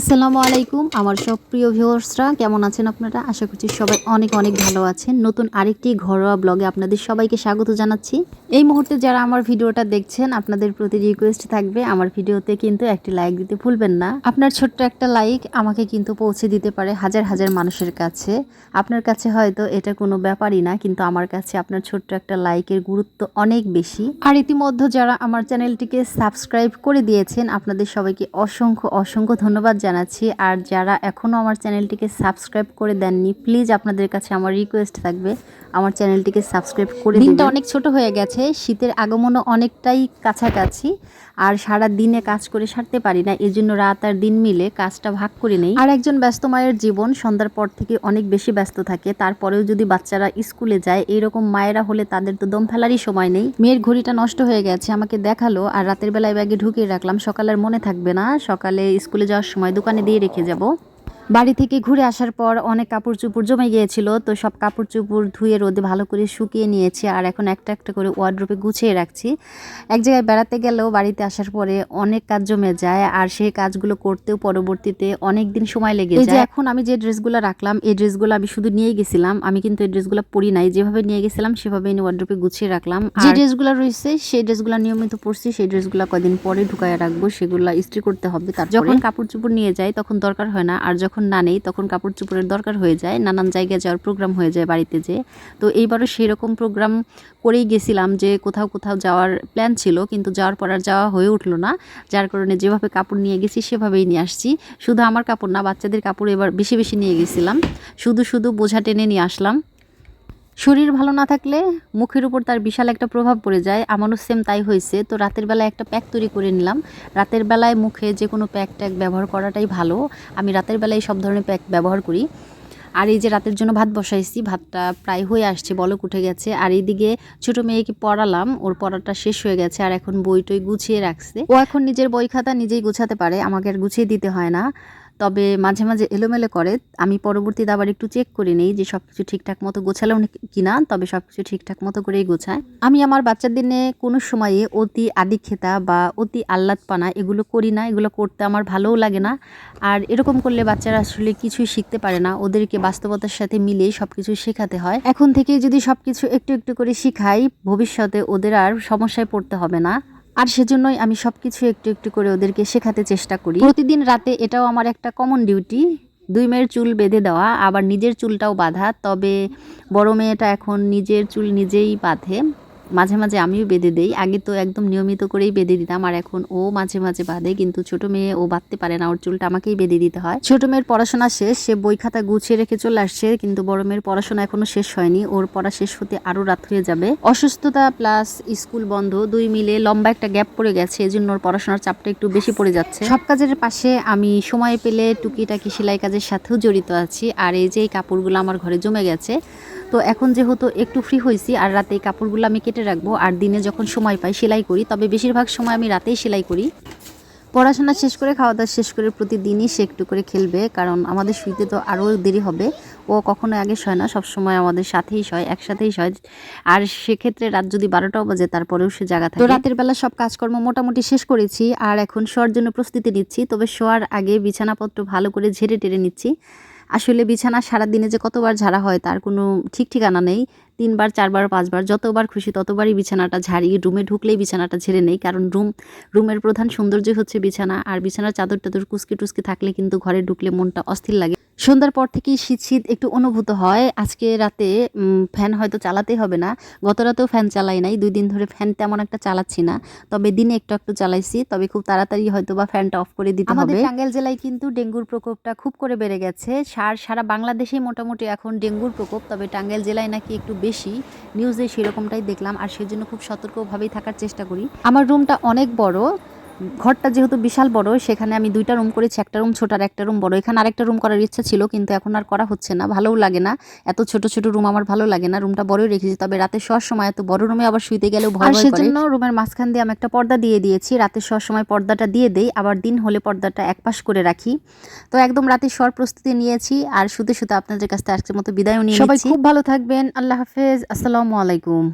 আসসালামু আলাইকুম, আমার সব প্রিয় ভিউয়ার্সরা, কেমন আছেন আপনারা? আশা করছি সবাই অনেক অনেক ভালো আছেন। নতুন আরেকটি ঘরোয়া ব্লগে আপনাদের সবাইকে স্বাগত জানাচ্ছি। এই মুহূর্তে যারা আমার ভিডিওটা দেখছেন, আপনাদের প্রতি রিকোয়েস্ট থাকবে, আমার ভিডিওতে কিন্তু একটি লাইক দিতে ভুলবেন না। আপনার ছোট্ট একটা লাইক আমাকে কিন্তু পৌঁছে দিতে পারে হাজার হাজার মানুষের কাছে। আপনার কাছে হয়তো এটা কোনো ব্যাপারই না, কিন্তু আমার কাছে আপনার ছোট্ট একটা লাইকের গুরুত্ব অনেক বেশি। আর ইতিমধ্যে যারা আমার চ্যানেলটিকে সাবস্ক্রাইব করে দিয়েছেন, আপনাদের সবাইকে অসংখ্য অসংখ্য ধন্যবাদ জানাচ্ছি। আর যারা এখনও আমার চ্যানেলটিকে সাবস্ক্রাইব করে দেননি প্লিজ আপনাদের কাছে আমার রিকোয়েস্ট থাকবে আমার চ্যানেলটিকে সাবস্ক্রাইব করে দিনটা অনেক ছোট হয়ে গেছে শীতের আগমনও অনেকটাই কাছাকাছি আর সারা দিনে কাজ করে সারতে পারি না এই জন্য রাত আর দিন মিলে কাজটা ভাগ করে নেই। আর একজন ব্যস্ত মায়ের জীবন সন্ধ্যার পর থেকে অনেক বেশি ব্যস্ত থাকে তারপরেও যদি বাচ্চারা স্কুলে যায় এইরকম মায়েরা হলে তাদের তো দম ফেলারই সময় নেই। মেয়ের ঘড়িটা নষ্ট হয়ে গেছে আমাকে দেখাল আর রাতের বেলায় ব্যাগে ঢুকিয়ে রাখলাম সকালের মনে থাকবে না সকালে স্কুলে যাওয়ার সময় দোকানে দিয়ে রেখে যাব। বাড়ি থেকে ঘুরে আসার পর অনেক কাপড় চুপড় জমে গিয়েছিল তো সব কাপড় চুপড় ধুয়ে রোদে ভালো করে শুকিয়ে নিয়েছি আর এখন একটা একটা করে ওয়ার্ড্রোপে গুছিয়ে রাখছি। এক জায়গায় বেড়াতে গেলেও বাড়িতে আসার পরে অনেক কাজ জমে যায় আর সেই কাজগুলো করতেও পরবর্তীতে অনেক দিন সময় লেগে যায়। এখন আমি যে ড্রেসগুলো রাখলাম এই ড্রেসগুলো আমি শুধু নিয়ে গেছিলাম আমি কিন্তু এই ড্রেসগুলো পরি নাই যেভাবে নিয়ে গেছিলাম সেভাবে আমি ওয়ার্ড্রোপে গুছিয়ে রাখলাম। যে ড্রেসগুলো রয়েছে সেই ড্রেসগুলো নিয়মিত পরছি সেই ড্রেসগুলো কদিন পরে ঢুকায় রাখব সেগুলো ইস্ত্রি করতে হবে তার যখন কাপড় চুপড় নিয়ে যাই তখন দরকার হয় না আর যখন না নেই, তখন কাপড় চোপড়ের দরকার হয়ে যায়, নানান জায়গায় যাওয়ার প্রোগ্রাম হয়ে যায় বাড়িতে যে তো এইবারও সেই রকম প্রোগ্রাম করেই গেছিলাম যে কোথাও কোথাও যাওয়ার প্ল্যান ছিল, কিন্তু যাওয়ার পর আর যাওয়া হয়ে উঠল না। যার কারণে যেভাবে কাপড় নিয়ে গেছি, সেভাবেই নিয়ে আসছি। শুধু আমার কাপড় না, বাচ্চাদের কাপড় এবার বেশি বেশি নিয়ে গেছিলাম। শুধু শুধু বোঝা টেনে নিয়ে আসলাম। শরীর ভালো না থাকলে মুখের উপর তার বিশাল একটা প্রভাব পড়ে যায়। আমারও সেম তাই হয়েছে। তো রাতের বেলায় একটা প্যাক তৈরি করে নিলাম। রাতের বেলায় মুখে যে কোনো প্যাক ট্যাক ব্যবহার করাটাই ভালো। আমি রাতের বেলায় সব ধরনের প্যাক ব্যবহার করি। আর এই যে রাতের জন্য ভাত বসাইছি, ভাতটা প্রায় হয়ে আসছে, বলক উঠে গেছে। আর এইদিকে ছোট মেয়েকে পড়ালাম। ওর পড়াটা শেষ হয়ে গেছে আর এখন বই টই গুছিয়ে রাখছে। ও এখন নিজের বই খাতা নিজেই গুছাতে পারে। আমাকে আর গুছিয়ে দিতে হয় না। তবে মাঝে মাঝে এলোমেলো করে। আমি পরবর্তীতে আবার একটু চেক করে নিই যে সব কিছু ঠিকঠাক মতো গোছালেও কিনা, তবে সব কিছু ঠিকঠাক মতো করেই গোছায়। আমি আমার বাচ্চার দিনে কোনো সময়ে অতি আদিক্ষেতা বা অতি আহ্লাদপানা এগুলো করি না, এগুলো করতে আমার ভালোও লাগে না। আর এরকম করলে বাচ্চারা আসলে কিছুই শিখতে পারে না। ওদেরকে বাস্তবতার সাথে মিলিয়ে সব কিছু শেখাতে হয়। এখন থেকে যদি সব কিছু একটু একটু করে শিখাই, ভবিষ্যতে ওদের আর সমস্যায় পড়তে হবে না। আর সেজন্যই আমি সব কিছু একটু একটু করে ওদেরকে শেখাতে চেষ্টা করি। প্রতিদিন রাতে এটাও আমার একটা কমন ডিউটি দুই মেয়ের চুল বেঁধে দেওয়া, আবার নিজের চুলটাও বাঁধা, তবে বড় মেয়েটা এখন নিজের চুল নিজেই বাঁধে। মাঝে মাঝে আমিও বেঁধে দেই। আগে তো একদম নিয়মিত করেই বেঁধে দিতাম, আর এখন ও মাঝে মাঝে বাঁধে, কিন্তু ছোট মেয়ে ও বাঁধতে পারে না, ওর চুলটা আমাকেই বেঁধে দিতে হয়। ছোট মেয়ের পড়াশোনা শেষ, সে বই খাতা গুছিয়ে রেখে চলে আসছে, কিন্তু বড় মেয়ের পড়াশোনা এখনও শেষ হয়নি, ওর পড়া শেষ হতে আরও রাত হয়ে যাবে। অসুস্থতা প্লাস স্কুল বন্ধ, দুই মিলে লম্বা একটা গ্যাপ পড়ে গেছে, এজন্য ওর পড়াশোনার চাপটা একটু বেশি পড়ে যাচ্ছে। সব কাজের পাশে আমি সময় পেলে টুকিটাকি সেলাই কাজের সাথেও জড়িত আছি, আর এই যে এই কাপড়গুলো আমার ঘরে জমে গেছে তো এখন যেহেতু একটু ফ্রি হয়েছি আর রাতে এই কাপড়গুলো আমি কেটে রাখব আর দিনে যখন সময় পাই সেলাই করি, তবে বেশিরভাগ সময় আমি রাতেই সেলাই করি। পড়াশোনা শেষ করে খাওয়া দাওয়া শেষ করে প্রতিদিনই সে একটু করে খেলবে, কারণ আমাদের শুইতে তো আরও দেরি হবে। ও কখনো আগে শয় না, সবসময় আমাদের সাথেই শয়, একসাথেই শয়। আর সেক্ষেত্রে রাত যদি বারোটাও বাজে, তারপরেও সে জায়গা থাকে। তো রাতের বেলা সব কাজকর্ম মোটামুটি শেষ করেছি, আর এখন শোয়ার জন্য প্রস্তুতি নিচ্ছি, তবে শোয়ার আগে বিছানাপত্র ভালো করে ঝেড়ে টেরে নিচ্ছি। আসলে বিছানা সারা দিনে যে কতবার ঝাড়া হয় তার কোনো ঠিক ঠিকানা নেই। তিনবার, চারবার, পাঁচবার, যতবার খুশি ততবারই বিছানাটা ঝাড়িয়ে রুমে ঢুকলেই বিছানাটা ঝেড়ে নেই। কারণ রুম, রুমের প্রধান সৌন্দর্য হচ্ছে বিছানা। আর বিছানার চাদর টাদর কুসকি টুসকি থাকলে কিন্তু ঘরে ঢুকলে মনটা অস্থির লাগে। সন্ধ্যার পর থেকেই শীত শীত একটু অনুভূত হয়। আজকে রাতে ফ্যান হয়তো চালাতে হবে না। গত রাতেও ফ্যান চালাই নাই। দুই দিন ধরে ফ্যান তেমন একটা চালাচ্ছি না। তবে দিনে একটু একটু চালাইছি। তবে খুব তাড়াতাড়ি হয়তো বা ফ্যানটা অফ করে দিতে হবে। টাঙ্গাইল জেলায় কিন্তু ডেঙ্গুর প্রকোপটা খুব করে বেড়ে গেছে। সার সারা বাংলাদেশেই মোটামুটি এখন ডেঙ্গুর প্রকোপ তবে টাঙ্গাইল জেলায় নাকি একটু বেশি। নিউজে সেরকমটাই দেখলাম। আর সেজন্য খুব সতর্কভাবেই থাকার চেষ্টা করি। আমার রুমটা অনেক বড়। ঘরটা যেহেতু বিশাল বড় সেখানে আমি দুইটা রুম করেছি একটা রুম ছোট আর একটা রুম বড়। এখানে আরেকটা রুম করার ইচ্ছা ছিল কিন্তু এখন আর করা হচ্ছে না ভালোও লাগে না। এত ছোট ছোট রুম আমার ভালো লাগে না রুমটা বড়ই রেখেছি তবে রাতে শোয়ার সময় এত বড় রুমে আবার শুইতে গেলেও ভয় করে। সেজন্য রুমের মাঝখান দিয়ে আমি একটা পর্দা দিয়ে দিয়েছি রাতে শোয়ার সময় পর্দাটা দিয়ে দেই আবার দিন হলে পর্দাটা একপাশ করে রাখি। তো একদম রাতে শোয়ার প্রস্তুতি নিয়েছি আর শুতে শুতে আপনাদের কাছ থেকে আজকের মতো বিদায় নিয়ে সবাই খুব ভালো থাকবেন আল্লাহ হাফেজ আসসালামু আলাইকুম।